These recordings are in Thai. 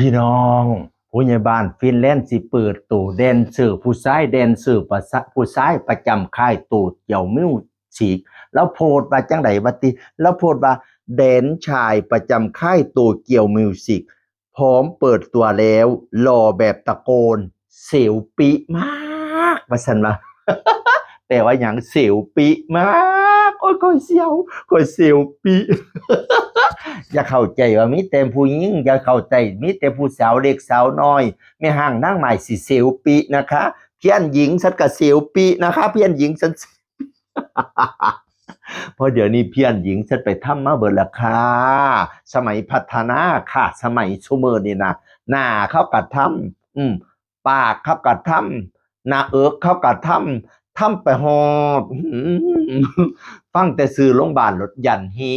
พี่น้องผู้ใหญ่บ้านฟินแลนด์สิเปิดตู่แดนเซอร์ผู้ชายแดนเซอร์ประสผู้ชายประจำค่ายตู่เกี่ยวมิวสิกแล้วโพดว่าจังไดวัติ แล้วโพดว่าแดนชายประจำค่ายตู่เกี่ยวมิวสิกพร้อมเปิดตัวแล้วหล่อแบบตะโกน เสียวปิมากว่าสันมาแต่ว่าอย่างเสียวปิมาก คอยเสียวคอยเสียวปิอย่าเข้าใจว่ามีแต่ผู้หญิงอย่าเข้าใจมีแต่ผู้สาวเล็กสาวน้อยไม่ห่างนั่งใหมายสิเสียวปินะคะเพี้ยนหญิงสัดกับเสียวปินะคะ เพี้ยนหญิงสันเพราะเดี๋ยวนี้เพี้ยนหญิงสัดไปทำมาเบิดละค่ะสมัยพัฒนาค่ะ สมัยชูเมอร์นี่นะหน้าเขากัดทำอืมปากเขากัดทำหน้าเอิกเขากัดทำทำไปหอบอื้อหือ ฟังแต่ซื้อโรงพยาบาลรถยันฮี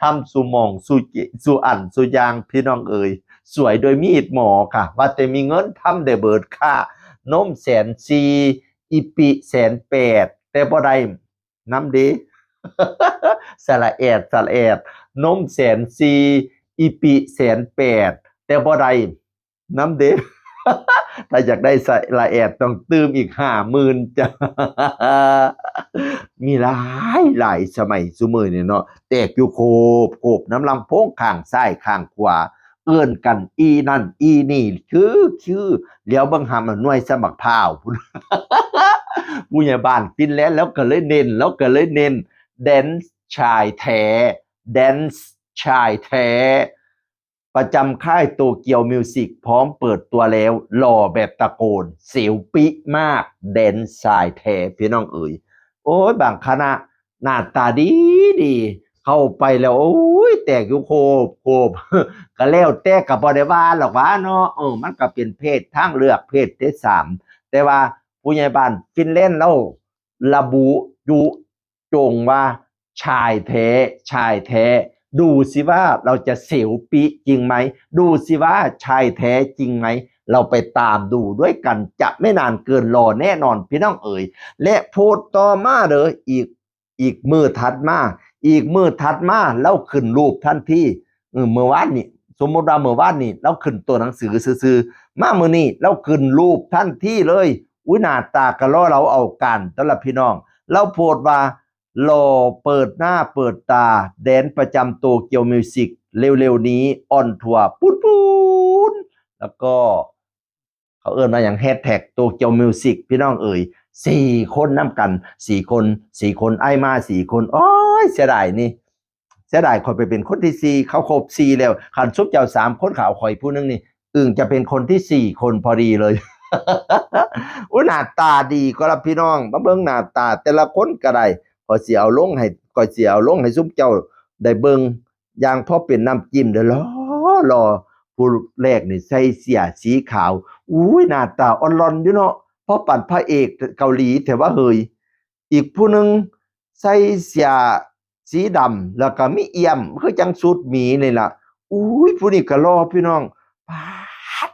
ทำสุมองสุจิสุอันสุยางพี่น้องเอ๋ยสวยโดยมีดหมอค่ะ ว่าแต่มีเงินทำได้เบิดค่ะนมแสนซีอีปิแสนแปดแต่บ่ได้น้ำดีสละแอดสละแอดนมแสนซีอีปิแสนแปดแต่บ่ได้น้ำเด้ ถ้าอยากได้สละแอดต้องตืมอีกห้าหมื่นจ้ะมีหลายหลายสมัยสมือเนี่ยเนาะแตกอยู่โคบโคบน้ำลำโพงข้างซ้ายข้างขวา เอื้อนกันอีนั่น อีนี่คือคือเลี้ยวบังหามหน่วยสมัครพาวผู้ใหญ่บ้านฟินแลนด์แล้วก็เลยเน้นแล้วก็เลยเน้นแดนซ์ชายแท้แดนซ์ชายแท้ ประจำค่ายโตเกียวมิวสิกพร้อมเปิดตัวแล้ว หล่อแบบตะโกน เสียวปิมากแดนซ์ชายแท้พี่น้องเอ๋ยโอ้ยบางคณะหน้าตาดีดี เข้าไปแล้ว โอ้ยแตกยู่โคบโคบก็แล้วแต่กับบริวารหรอกว่าเนาะเออมันก็เป็นเพศทางเลือกเพศที่สามแต่ว่าผู้ใหญ่บ้านฟินแลนด์เราระบุอยู่จงว่าชายแท้ชายแท้ ดูสิว่าเราจะเสียวปิจริงไหม ดูสิว่าชายแท้จริงไหม เราไปตามดูด้วยกันจะไม่นานเกินรอแน่นอนพี่น้องเอ๋ย และโพสต์ต่อมาเด้ออีกอีกมือถัดมา อีกมือถัดมาแล้วขึ้นรูปทันทีเออเมื่อวานนี่สมมติว่าเมื่อวานนี่เราขึ้นตัวหนังสือซื่อๆมาเมื่อนี้เราขึ้นรูปทันทีเลย อุ้ยหน้าตากะล้อเราเอากันตละพี่น้อง เราโพสต์ว่า โลเปิดหน้าเปิดตา แดนประจำโตเกียวมิวสิกเร็วๆนี้ออนทัวร์ปุ้นปุ้นๆแล้วก็ เขาเอิ้นมาอย่างแฮชแท็กโตเกียวมิวสิกพี่น้องเอ่ยสี่คนน้ำกันสี่คนสี่คนไอ้มาสี่คนโอ้ยเสียดายนี่เสียดายคอยไปเป็นคนที่สี่เขาครบสี่แล้วขันซุปเจ้าสามคนขาวคอยผู้นึงนี่อึ่งจะเป็นคนที่สี่คนพอดีเลยอุ้ยหน้าตาดีก็ละพี่น้องมาเบิ่งหน้าตาแต่ละคนก็ได้ ก็เสียเอาลงให้ก็เสียเอาลงให้ซุปเจ้าได้เบิ่งอย่างพอเป็นน้ำจิ้มเด้อรอรอผู้แรกนี่ใส่เสียสีขาวอุ้ยหน้าตาอ่อนรอนอยู่เนาะพราะปั่นพระเอกเกาหลีแต่ว่าเฮยอีกผู้หนึ่งใส่เสียสีดำแล้วก็มีเอี่ยมคือจังสูตรหมีนี่ล่ะอุ้ยผู้นี้ก็รอพี่น้องปาด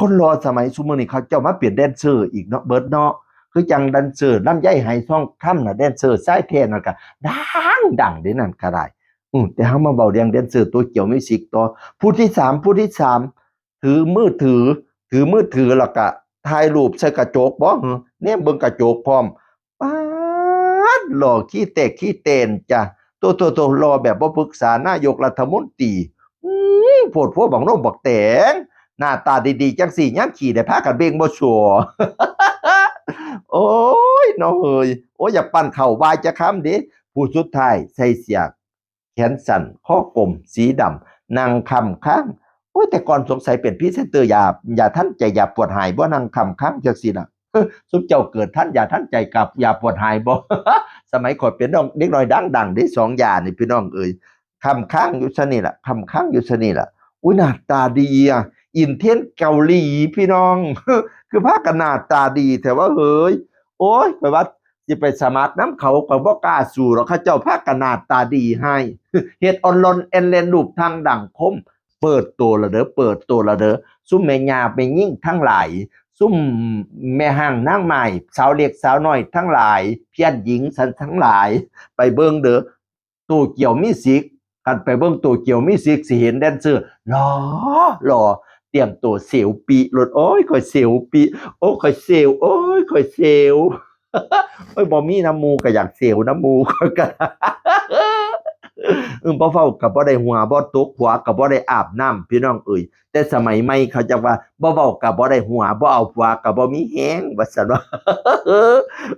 คนรอสมัยซุมื้อนี้เขาเจ้ามาเปลี่ยนแดนเซอร์อีกเนาะเบิร์ดเนาะ คือจังแดนเซอร์ลำไยไหทองคำน่ะแดนเซอร์สายเทนน่ะก็ดังดังเด้นั่นก็ได้อืมแต่เฮามาเว้าเรื่องแดนเซอร์ตัวเกี่ยวมิวสิกต่อผู้ที่สามผู้ที่สามถือมือถือ ถือมือถือแล้วก็ถ่ายรูปใส่กระจกบ่หึเนี่ยเบิ่งกระจกพร้อมป๊าดหล่อขี้เตกขี้เตนจ้ะโตโตโตรอแบบบ่ปรึกษานายกรัฐมนตรีอือโพดพวบักโนมบักแตงหน้าตาดีๆ จังสี่ยามขี่ได้พากันเบ่งบ่ชัว ยน้องเอ้ยโอ้ยอย่าปั่นเข่าบายจะค้ำเด้ผู้สุดท้ายใส่เสียแขนสั้นข้อกลมสีดำนั่งคำข้างโอ้ยแต่ก่อนสงสัยเป็นพี่เซนเตอร์ยาอย่าท่านใจอย่าปวดหายบ่นั่งคำข้างจังสิล่ะสุดเจ้าเกิดท่านอย่าท่านใจกับอย่าปวดหายบ่สมัยก่อนเป็นน้องเด็กน้อยดังดังได้สองอยานี่พี่น้องเอ้ยคำข้างอยู่ซะนี่ล่ะคำข้างอยู่ซะนี่ล่ะอุ้ยหน้าตาดีอะอินเทนเกาหลีพี่น้อง คือพากันหน้าตาดีแต่ว่าเฮ้ย โอ้ยไปว่าสิไปสมัครน้ำเขาก็บ่กล้าสู่หรอกเขาเจ้าพากันนาตาดีให้เฮ็ดออนลนเอ็นเลนรูปทางดังคม เปิดตัวละเด้อเปิดตัวละเด้อซุ่มแม่ยาไปยิ่งทั้งหลายซุ่มแม่ห้างนางใหม่ สาวเล็กสาวน้อยทั้งหลาย เพี้ยนหญิงสันทั้งหลาย ไปเบิ่งเด้อตู้เกี่ยวมิสิกขคันไปเบิ่งตัวเกี่ยวมีสิกสิเห็นแดนเซอร์หล่อหล่อ เตรียมตัวเสียวปีรถโอ้ยข่อยเสียวปีโอ้ยข่อยเสียวโอ้ยข่อยเสียวโอ้ยบ่มีน้ำมูก็อยากเสียวน้ำมูกก็อืมบ่เฝ้ากับบ่ได้หัวบ่ตกหัวกับบ่ได้อาบน้ำพี่น้องเอ่ยแต่สมัยใหม่เขาจะว่าบ่เว้ากับบ่ได้หัวบ่เอาหัวกับบ่มีแฮงว่าซั่นว่า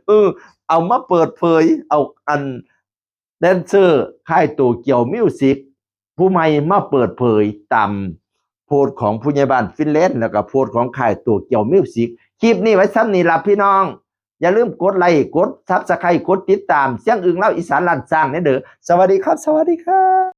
เออเอามาเปิดเผยเอาอันแดนเซอร์ค่ายโตเกี่ยวมิวสิกผู้ใหม่มาเปิดเผยตาม พดของผู้ใหญ่บ้านฟินแลนด์แล้วก็โพดของค่ายตัวเกี่ยวมิวสิกคลิปนี้ไว้ซ้ำนี่ล่ะพี่น้อง อย่าลืมกดไลค์กดซับสไครต์กดติดตามเสียงอึงเล่าอีสานลันสร้างเนี่ยเด้อสวัสดีครับ สวัสดีครับ